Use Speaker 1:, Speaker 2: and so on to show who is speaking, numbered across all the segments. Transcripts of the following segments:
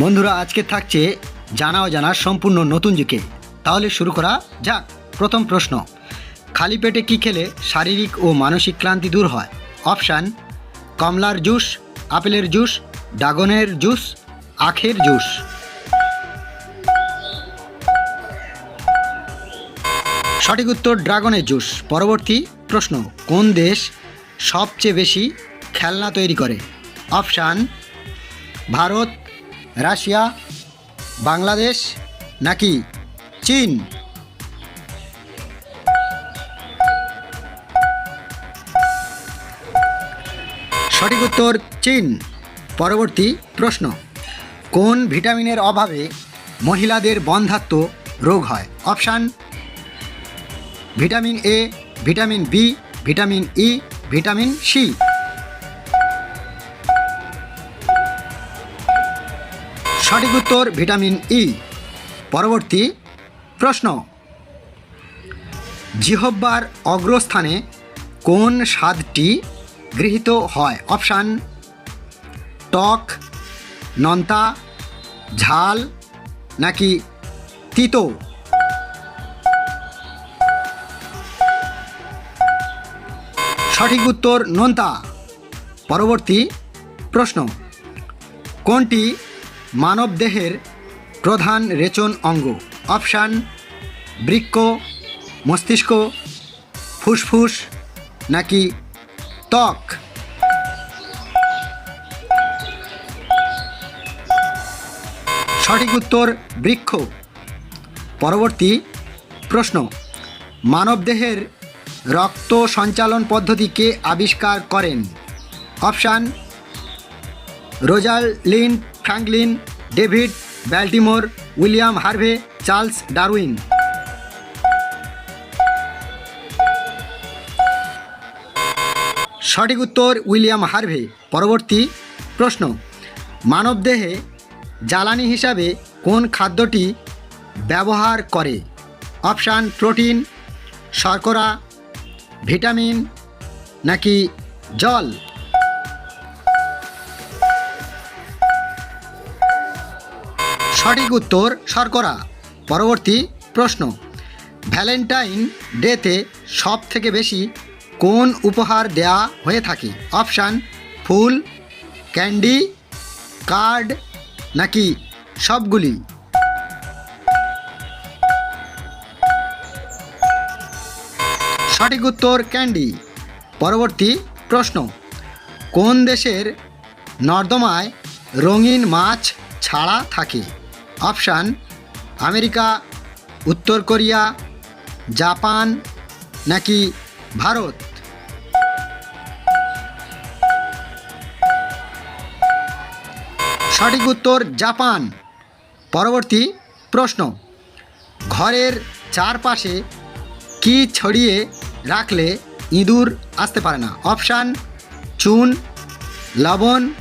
Speaker 1: বন্ধুরা, আজকে থাকছে জানা অজানা সম্পূর্ণ নতুন জিকে তাহলে শুরু করা যাক। প্রথম প্রশ্ন, খালি পেটে কি খেলে শারীরিক ও মানসিক ক্লান্তি দূর হয়? অপশান, কমলার জুস, আপেলের জুস, ড্রাগনের জুস, আখের জুস। সঠিক উত্তর, ড্রাগনের জুস। পরবর্তী প্রশ্ন, কোন দেশ সবচেয়ে বেশি খেলনা তৈরি করে? অপশান, ভারত রাশিয়া, বাংলাদেশ নাকি চীন? সঠিক উত্তর চীন। পরবর্তী প্রশ্ন। কোন ভিটামিনের অভাবে মহিলাদের বন্ধাত্ম রোগ হয়? Option, vitamin A, vitamin B, vitamin E, vitamin C. সঠিক উত্তর ভিটামিন ই। পরবর্তী প্রশ্ন। জিহব্বার অগ্রস্থানে কোন স্বাদটি গৃহীত হয়? অপশান, টক, নন্তা, ঝাল নাকি তিতো? সঠিক উত্তর নোনতা। পরবর্তী প্রশ্ন, কোনটি মানবদেহের প্রধান রেচন অঙ্গ। অপশান বৃক্ষ মস্তিষ্ক, ফুসফুস নাকি ত্বক। সঠিক উত্তর, বৃক্ষ। পরবর্তী প্রশ্ন, মানবদেহের রক্ত সঞ্চালন পদ্ধতিকে আবিষ্কার করেন। Option Rosalind Franklin David, Baltimore, William Harvey, Charles Darwin. সঠিক উত্তর উইলিয়াম হার্ভে। পরবর্তী প্রশ্ন, মানবদেহে জ্বালানি হিসাবে কোন খাদ্যটি ব্যবহার করে? অপশান, প্রোটিন, শর্করা, ভিটামিন নাকি জল? সঠিক উত্তর শর্করা পরবর্তী প্রশ্ন। ভ্যালেন্টাইন ডেতে সব থেকে বেশি কোন উপহার দেয়া হয়ে থাকে? অপশান, ফুল, ক্যান্ডি, কার্ড নাকি সবগুলি? সঠিক উত্তর ক্যান্ডি। পরবর্তী প্রশ্ন। কোন দেশের নর্দমায় রঙিন মাছ ছাড়া থাকে? অপশান, আমেরিকা, উত্তর কোরিয়া, জাপান নাকি ভারত? সঠিক উত্তর জাপান। পরবর্তী প্রশ্ন, ঘরের চারপাশে কি ছড়িয়ে রাখলে ইঁদুর আসতে পারে না? অপশান, চুন, লবণ,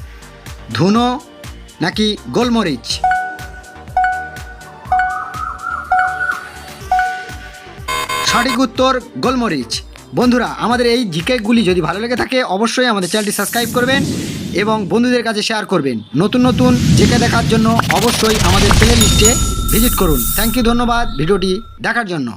Speaker 1: ধুনো নাকি গোলমরিচ? সঠিক উত্তর, গোলমরিচ। বন্ধুরা, আমাদের এই জিকেগুলি যদি ভালো লেগে থাকে, অবশ্যই আমাদের চ্যানেলটি সাবস্ক্রাইব করবেন এবং বন্ধুদের কাছে শেয়ার করবেন। নতুন নতুন জিকে দেখার জন্য অবশ্যই আমাদের প্লে লিস্টে ভিজিট করুন। থ্যাংক ইউ ধন্যবাদ ভিডিওটি দেখার জন্য।